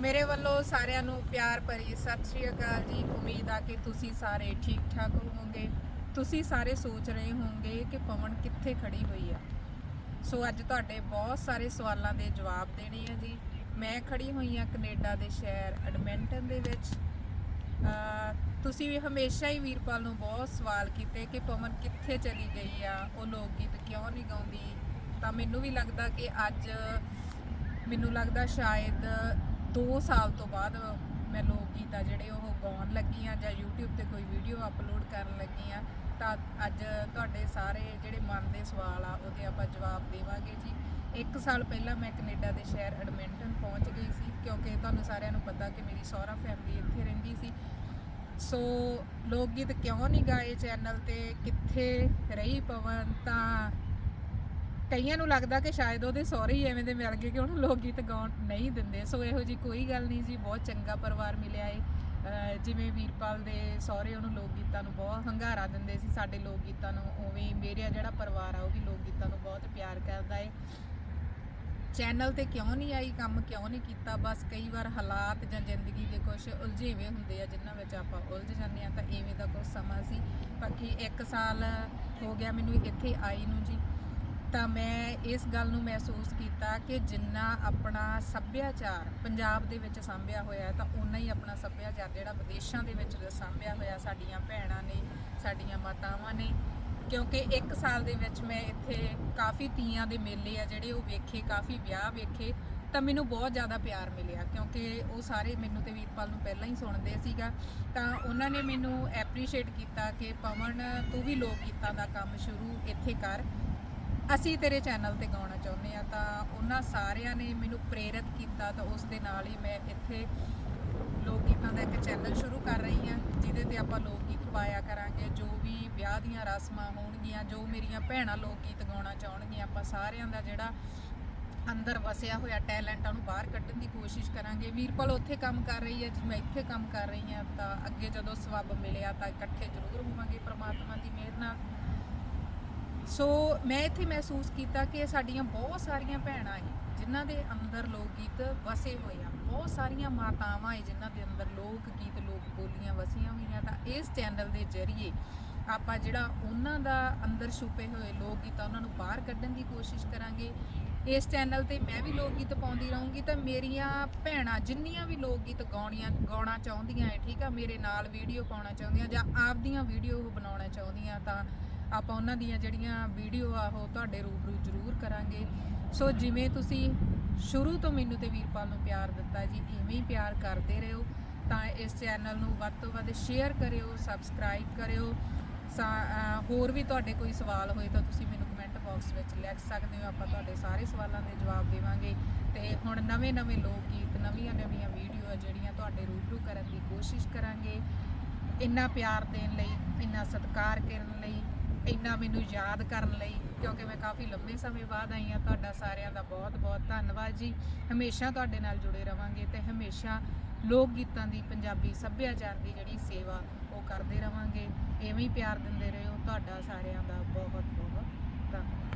ਮੇਰੇ ਵੱਲੋਂ ਸਾਰਿਆਂ ਨੂੰ ਪਿਆਰ ਭਰੀ ਸਤਿ ਸ਼੍ਰੀ ਅਕਾਲ ਜੀ। ਉਮੀਦ ਆ ਕਿ ਤੁਸੀਂ ਸਾਰੇ ਠੀਕ ਠਾਕ ਹੋਵੋਗੇ। ਤੁਸੀਂ ਸਾਰੇ ਸੋਚ ਰਹੇ ਹੋਵੋਗੇ ਕਿ ਪਵਨ ਕਿੱਥੇ ਖੜੀ ਹੋਈ ਆ। ਸੋ ਅੱਜ ਤੁਹਾਡੇ ਬਹੁਤ ਸਾਰੇ ਸਵਾਲਾਂ ਦੇ ਜਵਾਬ ਦੇਣੇ ਆ ਜੀ। ਮੈਂ ਖੜੀ ਹੋਈ ਆ ਕੈਨੇਡਾ ਦੇ ਸ਼ਹਿਰ ਐਡਮਿੰਟਨ ਦੇ ਵਿੱਚ। ਤੁਸੀਂ ਵੀ ਹਮੇਸ਼ਾ ਹੀ ਵੀਰਪਾਲ ਨੂੰ ਬਹੁਤ ਸਵਾਲ ਕੀਤੇ ਕਿ ਪਵਨ ਕਿੱਥੇ ਚਲੀ ਗਈ ਆ। ਉਹ ਲੋਕ ਗੀਤ ਕਿਉਂ ਨਹੀਂ ਗਾਉਂਦੀ? ਤਾਂ ਮੈਨੂੰ ਵੀ ਲੱਗਦਾ ਕਿ ਅੱਜ, ਮੈਨੂੰ ਲੱਗਦਾ ਸ਼ਾਇਦ 2 ਸਾਲ ਤੋਂ ਬਾਅਦ ਮੈਂ ਲੋਕ ਗੀਤ ਆ ਜਿਹੜੇ ਉਹ ਗਾਉਣ ਲੱਗੀ ਆ ਜਾਂ YouTube ਤੇ ਕੋਈ ਵੀਡੀਓ ਅਪਲੋਡ ਕਰਨ ਲੱਗੀ ਆ ਤਾਂ ਅੱਜ ਤੁਹਾਡੇ ਸਾਰੇ ਜਿਹੜੇ ਮਨ ਦੇ ਸਵਾਲ ਆ, ਉਹਦੇ ਆਪਾਂ ਜਵਾਬ ਦੇਵਾਂਗੇ ਜੀ। ਇੱਕ ਸਾਲ ਪਹਿਲਾਂ ਮੈਂ ਕੈਨੇਡਾ ਦੇ ਸ਼ਹਿਰ ਐਡਮਿੰਟਨ ਪਹੁੰਚ ਗਈ ਸੀ, ਕਿਉਂਕਿ ਤੁਹਾਨੂੰ ਸਾਰਿਆਂ ਨੂੰ ਪਤਾ ਕਿ ਮੇਰੀ ਸਹੁਰਾ ਫੈਮਿਲੀ ਇੱਥੇ ਰਹਿੰਦੀ ਸੀ। ਸੋ ਲੋਕ ਗੀਤ ਕਿਉਂ ਨਹੀਂ ਗਾਏ ਚੈਨਲ ਤੇ? ਕਿੱਥੇ ਰਹੀ ਪਵਨ? ਤਾਂ ਕਈਆਂ ਨੂੰ ਲੱਗਦਾ ਕਿ ਸ਼ਾਇਦ ਉਹਦੇ ਸਹੁਰੇ ਹੀ ਐਵੇਂ ਦੇ ਮਿਲ ਗਏ ਕਿ ਉਹਨੂੰ ਲੋਕ ਗੀਤ ਗਾਉਣ ਨਹੀਂ ਦਿੰਦੇ। ਸੋ ਇਹੋ ਜੀ ਕੋਈ ਗੱਲ ਨਹੀਂ ਜੀ, ਬਹੁਤ ਚੰਗਾ ਪਰਿਵਾਰ ਮਿਲਿਆ ਏ। ਜਿਵੇਂ ਵੀਰਪਾਲ ਦੇ ਸਹੁਰੇ ਉਹਨੂੰ ਲੋਕ ਗੀਤਾਂ ਨੂੰ ਬਹੁਤ ਹੰਗਾਰਾ ਦਿੰਦੇ ਸੀ, ਸਾਡੇ ਲੋਕ ਗੀਤਾਂ ਨੂੰ, ਉਵੇਂ ਹੀ ਮੇਰਾ ਜਿਹੜਾ ਪਰਿਵਾਰ ਆ, ਉਹ ਵੀ ਲੋਕ ਗੀਤਾਂ ਨੂੰ ਬਹੁਤ ਪਿਆਰ ਕਰਦਾ ਏ। ਚੈਨਲ ਤੇ ਕਿਉਂ ਨਹੀਂ ਆਈ, ਕੰਮ ਕਿਉਂ ਨਹੀਂ ਕੀਤਾ? ਬਸ ਕਈ ਵਾਰ ਹਾਲਾਤ ਜਾਂ ਜ਼ਿੰਦਗੀ ਦੇ ਕੁਝ ਉਲਝੇਵੇਂ ਹੁੰਦੇ ਆ, ਜਿਨ੍ਹਾਂ ਵਿੱਚ ਆਪਾਂ ਉਲਝ ਜਾਂਦੇ ਆ ਤਾਂ ਐਵੇਂ ਦਾ ਕੁਝ ਸਮਾਂ ਸੀ। ਬਾਕੀ 1 ਸਾਲ ਹੋ ਗਿਆ ਮੈਨੂੰ ਇੱਥੇ ਆਈ ਨੂੰ ਜੀ। ਤਾਂ ਮੈਂ ਇਸ ਗੱਲ ਨੂੰ ਮਹਿਸੂਸ ਕੀਤਾ ਕਿ ਜਿੰਨਾ ਆਪਣਾ ਸੱਭਿਆਚਾਰ ਪੰਜਾਬ ਦੇ ਵਿੱਚ ਸਾਂਭਿਆ ਹੋਇਆ ਤਾਂ ਉਨਾ ਹੀ ਆਪਣਾ ਸੱਭਿਆਚਾਰ ਜਿਹੜਾ ਵਿਦੇਸ਼ਾਂ ਦੇ ਵਿੱਚ ਸਾਂਭਿਆ ਹੋਇਆ ਸਾਡੀਆਂ ਭੈਣਾਂ ਨੇ, ਸਾਡੀਆਂ ਮਾਤਾਵਾਂ ਨੇ। ਕਿਉਂਕਿ ਇੱਕ ਸਾਲ ਦੇ ਵਿੱਚ ਮੈਂ ਇੱਥੇ ਕਾਫੀ ਤੀਆਂ ਦੇ ਮੇਲੇ ਆ ਜਿਹੜੇ ਉਹ ਵੇਖੇ, ਕਾਫੀ ਵਿਆਹ ਵੇਖੇ, ਤਾਂ ਮੈਨੂੰ ਬਹੁਤ ਜ਼ਿਆਦਾ ਪਿਆਰ ਮਿਲਿਆ। ਕਿਉਂਕਿ ਉਹ ਸਾਰੇ ਮੈਨੂੰ ਤੇ ਵੀਰਪਾਲ ਨੂੰ ਪਹਿਲਾਂ ਹੀ ਸੁਣਦੇ ਸੀਗਾ, ਤਾਂ ਉਹਨਾਂ ਨੇ ਮੈਨੂੰ ਐਪਰੀਸ਼ੀਏਟ ਕੀਤਾ ਕਿ ਪਵਨ ਤੂੰ ਵੀ ਲੋਕ ਗੀਤਾਂ ਦਾ ਕੰਮ ਸ਼ੁਰੂ ਇੱਥੇ ਕਰ। ਅਸੀਂ ਤੇਰੇ ਚੈਨਲ ਤੇ ਗਾਉਣਾ ਚਾਹੁੰਦੇ ਆ ਤਾਂ ਉਹਨਾਂ ਸਾਰਿਆਂ ਨੇ ਮੈਨੂੰ ਪ੍ਰੇਰਿਤ ਕੀਤਾ ਤਾਂ ਉਸ ਦੇ ਨਾਲ ਹੀ ਮੈਂ ਇੱਥੇ ਲੋਕ ਗੀਤਾਂ ਦਾ ਇੱਕ ਚੈਨਲ ਸ਼ੁਰੂ ਕਰ ਰਹੀ ਹਾਂ, ਜਿਹਦੇ ਤੇ ਆਪਾਂ ਲੋਕ ਗੀਤ ਪਾਇਆ ਕਰਾਂਗੇ, ਜੋ ਵੀ ਵਿਆਹ ਦੀਆਂ ਰਸਮਾਂ ਹੋਣਗੀਆਂ, ਜੋ ਮੇਰੀਆਂ ਭੈਣਾਂ ਲੋਕ ਗੀਤ ਗਾਉਣਾ ਚਾਹਣਗੀਆਂ, ਆਪਾਂ ਸਾਰਿਆਂ ਦਾ ਜਿਹੜਾ ਅੰਦਰ ਵਸਿਆ ਹੋਇਆ ਟੈਲੈਂਟ ਆ ਉਹਨੂੰ ਬਾਹਰ ਕੱਢਣ ਦੀ ਕੋਸ਼ਿਸ਼ ਕਰਾਂਗੇ। ਵੀਰਪਾਲ ਉੱਥੇ ਕੰਮ ਕਰ ਰਹੀ ਹੈ ਜੀ ਮੈਂ ਇੱਥੇ ਕੰਮ ਕਰ ਰਹੀ ਹਾਂ ਤਾਂ ਅੱਗੇ ਜਦੋਂ ਸਬੱਬ ਮਿਲਿਆ ਤਾਂ ਇਕੱਠੇ ਜ਼ਰੂਰ ਹੋਵਾਂਗੇ, ਪ੍ਰਮਾਤਮਾ ਦੀ ਮਿਹਰ ਨਾਲ। ਸੋ ਮੈਂ ਇੱਥੇ ਮਹਿਸੂਸ ਕੀਤਾ ਕਿ ਸਾਡੀਆਂ ਬਹੁਤ ਸਾਰੀਆਂ ਭੈਣਾਂ ਹੈ ਜਿਨ੍ਹਾਂ ਦੇ ਅੰਦਰ ਲੋਕ ਗੀਤ ਵਸੇ ਹੋਏ ਆ। ਬਹੁਤ ਸਾਰੀਆਂ ਮਾਤਾਵਾਂ ਹੈ ਜਿਨ੍ਹਾਂ ਦੇ ਅੰਦਰ ਲੋਕ ਗੀਤ, ਲੋਕ ਬੋਲੀਆਂ ਵਸੀਆਂ ਹੋਈਆਂ। ਤਾਂ ਇਸ ਚੈਨਲ ਦੇ ਜ਼ਰੀਏ ਆਪਾਂ ਜਿਹੜਾ ਉਹਨਾਂ ਦਾ ਅੰਦਰ ਛੁਪੇ ਹੋਏ ਲੋਕ ਗੀਤ ਉਹਨਾਂ ਨੂੰ ਬਾਹਰ ਕੱਢਣ ਦੀ ਕੋਸ਼ਿਸ਼ ਕਰਾਂਗੇ। ਇਸ ਚੈਨਲ ਤੇ ਮੈਂ ਵੀ ਲੋਕ ਗੀਤ ਪਾਉਂਦੀ ਰਹੂੰਗੀ। ਤਾਂ ਮੇਰੀਆਂ ਭੈਣਾਂ, ਜਿੰਨੀਆਂ ਵੀ ਲੋਕ ਗੀਤ ਗਾਉਣੀਆਂ, ਗਾਉਣਾ ਚਾਹੁੰਦੀਆਂ ਹੈ ਠੀਕ ਆ, ਮੇਰੇ ਨਾਲ ਵੀਡੀਓ ਪਾਉਣਾ ਚਾਹੁੰਦੀਆਂ ਜਾਂ ਆਪਦੀਆਂ ਵੀਡੀਓ ਬਣਾਉਣਾ ਚਾਹੁੰਦੀਆਂ ਤਾਂ ਆਪਾਂ ਉਹਨਾਂ ਦੀਆਂ ਜਿਹੜੀਆਂ ਵੀਡੀਓ ਆ, ਉਹ ਤੁਹਾਡੇ ਰੂਬਰੂ ਜ਼ਰੂਰ ਕਰਾਂਗੇ। ਸੋ ਜਿਵੇਂ ਤੁਸੀਂ ਸ਼ੁਰੂ ਤੋਂ ਮੈਨੂੰ ਤੇ ਵੀਰਪਾਲ ਨੂੰ ਪਿਆਰ ਦਿੱਤਾ ਜੀ, ਇਵੇਂ ਹੀ ਪਿਆਰ ਕਰਦੇ ਰਹੋ। ਤਾਂ ਇਸ ਚੈਨਲ ਨੂੰ ਵੱਧ ਤੋਂ ਵੱਧ ਸ਼ੇਅਰ ਕਰਿਓ ਸਬਸਕ੍ਰਾਈਬ ਕਰਿਓ। ਸਾ- ਹੋਰ ਵੀ ਤੁਹਾਡੇ ਕੋਈ ਸਵਾਲ ਹੋਏ ਤਾਂ ਤੁਸੀਂ ਮੈਨੂੰ ਕਮੈਂਟ ਬਾਕਸ ਵਿੱਚ ਲਿਖ ਸਕਦੇ ਹੋ। ਆਪਾਂ ਤੁਹਾਡੇ ਸਾਰੇ ਸਵਾਲਾਂ ਦੇ ਜਵਾਬ ਦੇਵਾਂਗੇ। ਤੇ ਹੁਣ ਨਵੇਂ-ਨਵੇਂ ਲੋਕ ਗੀਤ ਨਵੀਆਂ-ਨਵੀਆਂ ਵੀਡੀਓ ਆ ਜਿਹੜੀਆਂ ਤੁਹਾਡੇ ਰੂਬਰੂ ਕਰਨ ਦੀ ਕੋਸ਼ਿਸ਼ ਕਰਾਂਗੇ। ਇੰਨਾ ਪਿਆਰ ਦੇਣ ਲਈ, ਇੰਨਾ ਸਤਿਕਾਰ ਕਰਨ ਲਈ ਇੰਨਾ ਮੈਨੂੰ ਯਾਦ ਕਰਨ ਲਈ, ਕਿਉਂਕਿ ਮੈਂ ਕਾਫੀ ਲੰਬੇ ਸਮੇਂ ਬਾਅਦ ਆਈ ਹਾਂ। ਤੁਹਾਡਾ ਸਾਰਿਆਂ ਦਾ ਬਹੁਤ-ਬਹੁਤ ਧੰਨਵਾਦ ਜੀ। ਹਮੇਸ਼ਾ ਤੁਹਾਡੇ ਨਾਲ ਜੁੜੇ ਰਵਾਂਗੇ ਤੇ ਹਮੇਸ਼ਾ ਲੋਕ ਗੀਤਾਂ ਦੀ ਪੰਜਾਬੀ ਸੱਭਿਆਚਾਰ ਦੀ ਜਿਹੜੀ ਸੇਵਾ ਉਹ ਕਰਦੇ ਰਵਾਂਗੇ। ਐਵੇਂ ਹੀ ਪਿਆਰ ਦਿੰਦੇ ਰਹੋ। ਤੁਹਾਡਾ ਸਾਰਿਆਂ ਦਾ ਬਹੁਤ ਬਹੁਤ ਧੰਨਵਾਦ।